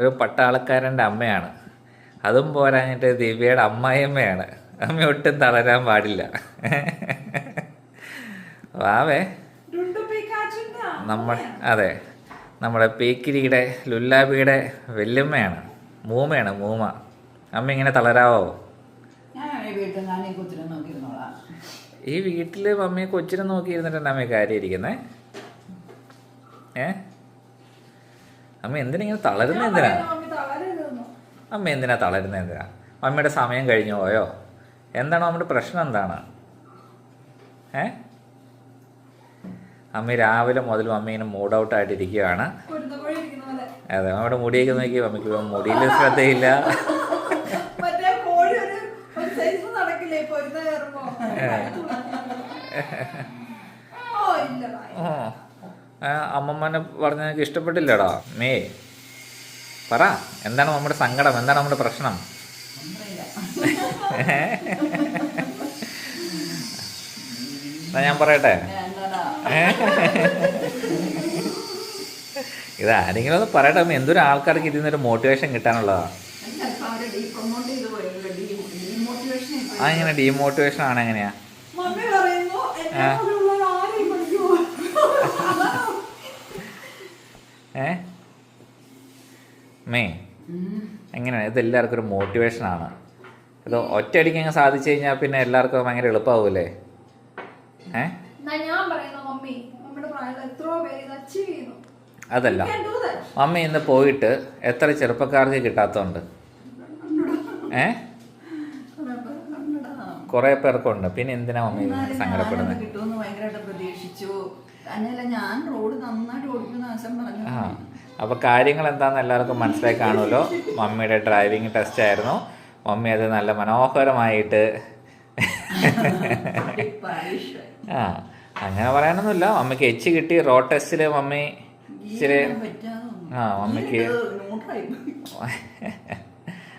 ഒരു പട്ടാളക്കാരന്റെ അമ്മയാണ്. അതും പോരാഞ്ഞിട്ട് ദിവ്യയുടെ അമ്മായിയമ്മയാണ്. അമ്മ ഒട്ടും തളരാൻ പാടില്ല. വാവേ. നമ്മ അതെ. നമ്മുടെ പേക്കിരിയുടെ ലുല്ലാബിയുടെ വെല്ലുമ്മയാണ് മൂമ്മയാണ് മൂമ. അമ്മ ഇങ്ങനെ തളരാവോ? ഈ വീട്ടിൽ മമ്മിയെ കൊച്ചിനെ നോക്കിയിരുന്നിട്ടാണ് അമ്മ കാര്യം ഇരിക്കുന്നേ? ഏ? അമ്മ എന്തിനാ തളരുന്ന എന്തിനാ? അമ്മ എന്തിനാ തളരുന്ന എന്തിനാ? മമ്മിയുടെ സമയം കഴിഞ്ഞു പോയോ? എന്താണ് നമ്മുടെ പ്രശ്നം എന്താണ്? ഏ? അമ്മ രാവിലെ മുതൽ അമ്മ ഇങ്ങനെ മൂഡ് ഔട്ട് ആയിട്ടിരിക്കുകയാണ്. അതെ നമ്മുടെ മുടിയൊക്കെ നോക്കി മമ്മിക്ക് മുടിയിൽ ശ്രദ്ധയില്ല. നടക്കില്ലേ അമ്മമ്മനെ പറഞ്ഞ എനിക്ക് ഇഷ്ടപ്പെട്ടില്ലടാ മേ. പറ എന്താണ് നമ്മുടെ സങ്കടം? എന്താണ് നമ്മുടെ പ്രശ്നം? എന്നാ ഞാൻ പറയട്ടെ? ഇത് ആരെങ്കിലും ഒന്ന് പറയട്ടെ എന്തൊരു ആൾക്കാർക്ക് ഇതിൽ നിന്നൊരു മോട്ടിവേഷൻ കിട്ടാനുള്ളതാ? ചിലപ്പോൾ അവരെ ഡീപ്രൊമോട്ട് ചെയ്ത് പോയല്ലോ? ആ ഇങ്ങനെ ഡീമോട്ടിവേഷൻ ആണ് എങ്ങനെയാ മമ്മി പറയുന്നു എന്നെ ആ. പോലുള്ള ആരെയും പഠിക്കുമോ ഏ? മേ. എങ്ങനെയാണ്? ഇത് എല്ലാവർക്കും ഒരു മോട്ടിവേഷൻ ആണ്. ഇത് ഒറ്റയടിക്ക് അങ്ങ് സാധിച്ചു കഴിഞ്ഞാൽ പിന്നെ എല്ലാവർക്കും ഭയങ്കര എളുപ്പമാവൂലേ ഏ? അതല്ല. മമ്മി ഇന്ന് പോയിട്ട് എത്ര ചെറുപ്പക്കാർക്ക് കിട്ടാത്തോണ്ട്? ഏ? കുറേ പേർക്കുണ്ട്. പിന്നെ എന്തിനാ മമ്മി സങ്കടപ്പെടുന്നത് കിട്ടുമെന്ന് ഭയങ്കരമായിട്ട് പ്രതീക്ഷിച്ചു. തന്നെയല്ല ഞാൻ റോഡ് നന്നായിട്ട് ഓടിക്കുന്ന ആശം പറഞ്ഞു. ആ അപ്പോൾ കാര്യങ്ങൾ എന്താണെന്ന് എല്ലാവർക്കും മനസ്സിലായി കാണുമല്ലോ. മമ്മിയുടെ ഡ്രൈവിംഗ് ടെസ്റ്റ് ആയിരുന്നു. മമ്മി അത് നല്ല മനോഹരമായിട്ട് ആ അങ്ങനെ പറയാനൊന്നുമില്ല. മമ്മിക്ക് എച്ച് കിട്ടി. റോഡ് ടെസ്റ്റിൽ മമ്മി ഇച്ചിരി ആ, മമ്മിക്ക്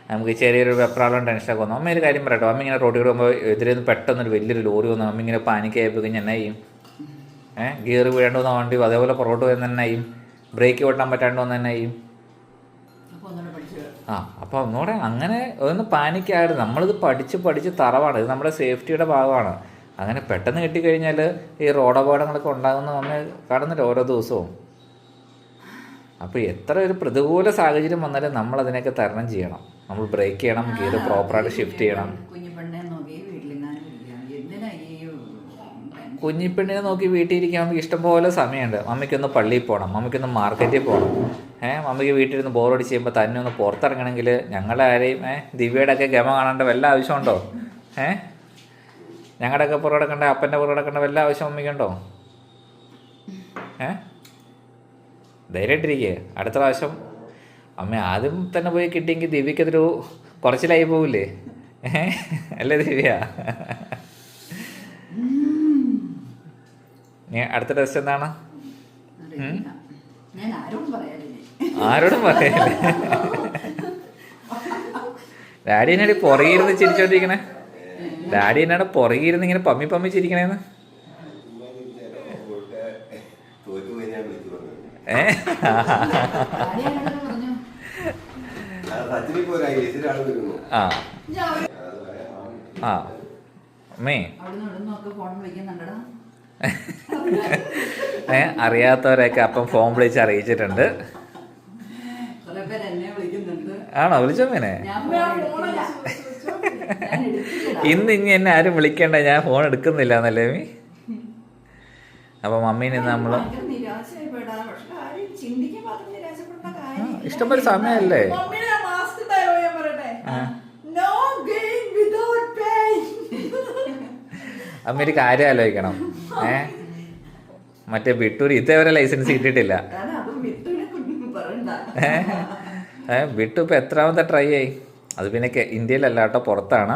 നമുക്ക് ചെറിയൊരു വെപ്രാളം ടെൻഷനൊക്കെ വന്നു. അമ്മ ഒരു കാര്യം പറയട്ടോ. അമ്മ ഇങ്ങനെ റോഡിൽ പോകുമ്പോൾ നിന്ന് പെട്ടെന്നൊരു വലിയൊരു ലോറി വന്നു. അമ്മ ഇങ്ങനെ പാനിക്ക് ആയപ്പോൾ കഴിഞ്ഞാൽ എന്നാ ചെയ്യും? ഏഹ് ഗിയർ വീഴേണ്ടി വന്ന വണ്ടി അതേപോലെ പുറകോട്ട് പോയി തന്നെ ചെയ്യും? ബ്രേക്ക് ഓട്ടാൻ പറ്റാണ്ട് വന്ന് തന്നെ ചെയ്യും? ആ അപ്പോൾ ഒന്നുകൂടെ അങ്ങനെ ഒന്ന് പാനിക്കായത് നമ്മളിത് പഠിച്ച് പഠിച്ച് തറവാണ് ഇത് നമ്മുടെ സേഫ്റ്റിയുടെ ഭാഗമാണ്. അങ്ങനെ പെട്ടെന്ന് കിട്ടിക്കഴിഞ്ഞാൽ ഈ റോഡ് അപകടങ്ങളൊക്കെ ഉണ്ടാകുന്ന നമ്മൾ കാണുന്നില്ല ഓരോ ദിവസവും. അപ്പോൾ എത്ര ഒരു പ്രതികൂല സാഹചര്യം വന്നാലും നമ്മൾ അതിനെയൊക്കെ തരണം ചെയ്യണം. നമ്മൾ ബ്രേക്ക് ചെയ്യണം ഗിയർ പ്രോപ്പറായിട്ട് ഷിഫ്റ്റ് ചെയ്യണം. നോക്കി കുഞ്ഞിപ്പെണ്ണിനെ നോക്കി വീട്ടിലിരിക്കാൻ നമുക്ക് ഇഷ്ടംപോലെ സമയമുണ്ട്. മമ്മിക്കൊന്ന് പള്ളിയിൽ പോകണം മമ്മിക്കൊന്ന് മാർക്കറ്റിൽ പോകണം ഏഹ് മമ്മിക്ക് വീട്ടിലിരുന്ന് ബോറടിച്ച് ചെയ്യുമ്പോൾ തന്നെ ഒന്ന് പുറത്തിറങ്ങണമെങ്കിൽ ഞങ്ങളെ ആരെയും ഏഹ് ദിവ്യയുടെ ഒക്കെ ഗമ കാണേണ്ട വല്ല ആവശ്യമുണ്ടോ? ഏഹ് ഞങ്ങളുടെയൊക്കെ പുറകിടക്കേണ്ട അപ്പന്റെ പുറകിടക്കേണ്ട വല്ല ആവശ്യം മമ്മിക്കുണ്ടോ ഏഹ് ധൈര്യമായിട്ടിരിക്കുക അടുത്ത പ്രാവശ്യം അമ്മ ആദ്യം തന്നെ പോയി കിട്ടിയെങ്കിൽ ദിവ്യക്കതൊരു കുറച്ചിലായി പോവില്ലേ? ഏഹ് അല്ലേ ദിവ്യ? നീ അടുത്ത ടെസ്റ്റ് എന്താണ്? ഞാൻ ആരോടും പറയല്ലേ ഡാഡി എന്നാടി പുറകിരുന്ന് ചിരിച്ചോണ്ടിരിക്കണേ? ഡാഡി എന്നാണ് പുറകിരുന്ന് ഇങ്ങനെ പമ്മി പമ്മി ചിരിക്കണേന്ന്? തോറ്റുപോയി ആ. അമ്മേ. ഏ അറിയാത്തവരെയൊക്കെ അപ്പം ഫോൺ വിളിച്ച് അറിയിച്ചിട്ടുണ്ട്. കുറെ എന്നെ വിളിക്കുന്നുണ്ട്. ആണോ? വിളിച്ചമ്മേനെ ഇന്ന് ഇനി എന്നെ ആരും വിളിക്കേണ്ട. ഞാൻ ഫോൺ എടുക്കുന്നില്ല എന്നല്ലേ മീ അപ്പൊ മമ്മീനെ നമ്മൾ നമ്മൾ ചിന്തിക്കാൻ ഇഷ്ടംപോലെ സമയല്ലേ? അമ്മ ഒരു കാര്യം ആലോചിക്കണം. ഏ? മറ്റേ ബിട്ടൂർ ഇതേവരെ ലൈസൻസ് കിട്ടിയിട്ടില്ല. ഏ? വിട്ടു ഇപ്പൊ എത്രാമത്തെ ട്രൈ ആയി? അത് പിന്നെ ഇന്ത്യയിലല്ല കേട്ടോ പുറത്താണ്.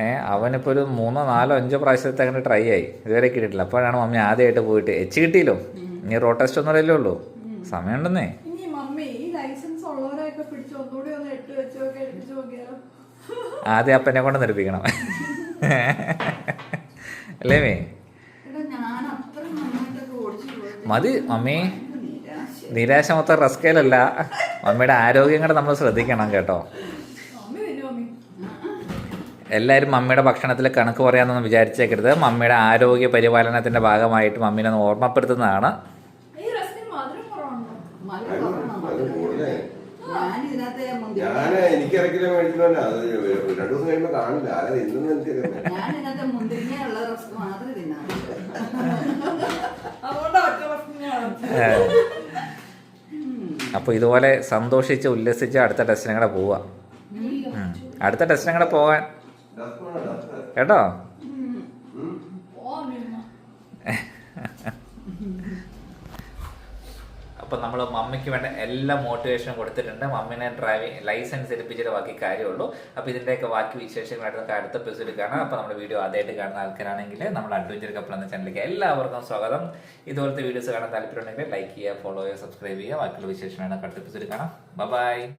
ഏ അവനിപ്പോൾ ഒരു മൂന്നോ നാലോ അഞ്ചോ പ്രാവശ്യത്തെ അങ്ങനെ ട്രൈ ആയി. ഇതുവരെ കിട്ടിയിട്ടില്ല. അപ്പോഴാണ് മമ്മി ആദ്യമായിട്ട് പോയിട്ട്. എച്ച് കിട്ടിയല്ലോ. ഇനി റോഡ് ടെസ്റ്റ് ഒന്നും അറിയില്ലേ ഉള്ളൂ. സമയമുണ്ടെന്നേ ഇനി മമ്മി ഈ ലൈസൻസ് ഉള്ളവരെയൊക്കെ പിടിച്ച് ഒന്നുകൂടി ഒന്ന് ഇട്ട് വെച്ച് നോക്കി എടുപ്പിച്ച് നോക്കിയാലോ? ആദ്യം അപ്പനെ കൊണ്ട് നിർപ്പിക്കണം അല്ലേ മേ? മതി മമ്മി. നിരാശ മൊത്തം റസ്കേലല്ല. മമ്മിയുടെ ആരോഗ്യം കൂടെ നമ്മൾ ശ്രദ്ധിക്കണം കേട്ടോ. എല്ലാവരും മമ്മിയുടെ ഭക്ഷണത്തിൽ കണക്ക് പറയാമെന്നൊന്നും വിചാരിച്ചേക്കരുത്. മമ്മിയുടെ ആരോഗ്യ പരിപാലനത്തിന്റെ ഭാഗമായിട്ട് മമ്മീനെ ഒന്ന് ഓർമ്മപ്പെടുത്തുന്നതാണ്. ഞാൻ എനിക്ക് ഇറക്കില്ല മേടിച്ചോണ്ട് അത് രണ്ടു ദിവസം കഴിയുമ്പോ കാണില്ല ആരാ ഇന്നും എനിക്കറിയാം ഞാൻ റസ്ക് മാത്രമേ അതുകൊണ്ടാ അപ്പോൾ ഇതുപോലെ സന്തോഷിച്ച് ഉല്ലസിച്ച് അടുത്ത ടെസ്റ്റിനും കൂടെ പോവാ. അടുത്ത ടെസ്റ്റിനും കൂടെ പോവാൻ. കേട്ടോ? അപ്പോൾ നമ്മൾ മമ്മിക്ക് വേണ്ട എല്ലാ മോട്ടിവേഷനും കൊടുത്തിട്ടുണ്ട്. മമ്മിനെ ഡ്രൈവിംഗ് ലൈസൻസ് എടുപ്പിച്ചിട്ട് ബാക്കി കാര്യമുള്ളൂ. അപ്പോൾ ഇതിന്റെയൊക്കെ ബാക്കി വിശേഷങ്ങളായിട്ട് നമുക്ക് അടുത്ത എപ്പിസോഡ് കാണാം. അപ്പോൾ നമ്മുടെ വീഡിയോ ആദ്യമായിട്ട് കാണുന്ന ആൾക്കാരാണെങ്കിൽ നമ്മുടെ അഡ്വഞ്ചർ കപ്പിൾ എന്ന ചാനലിലേക്ക് എല്ലാവർക്കും സ്വാഗതം. ഇതുപോലത്തെ വീഡിയോസ് കാണാൻ താല്പര്യമുണ്ടെങ്കിൽ ലൈക്ക് ചെയ്യുക ഫോളോ ചെയ്യുക സബ്സ്ക്രൈബ് ചെയ്യുക. ബാക്കിയുള്ള വിശേഷങ്ങളാണ് അടുത്ത എപ്പിസോഡ് കാണാം. ബൈ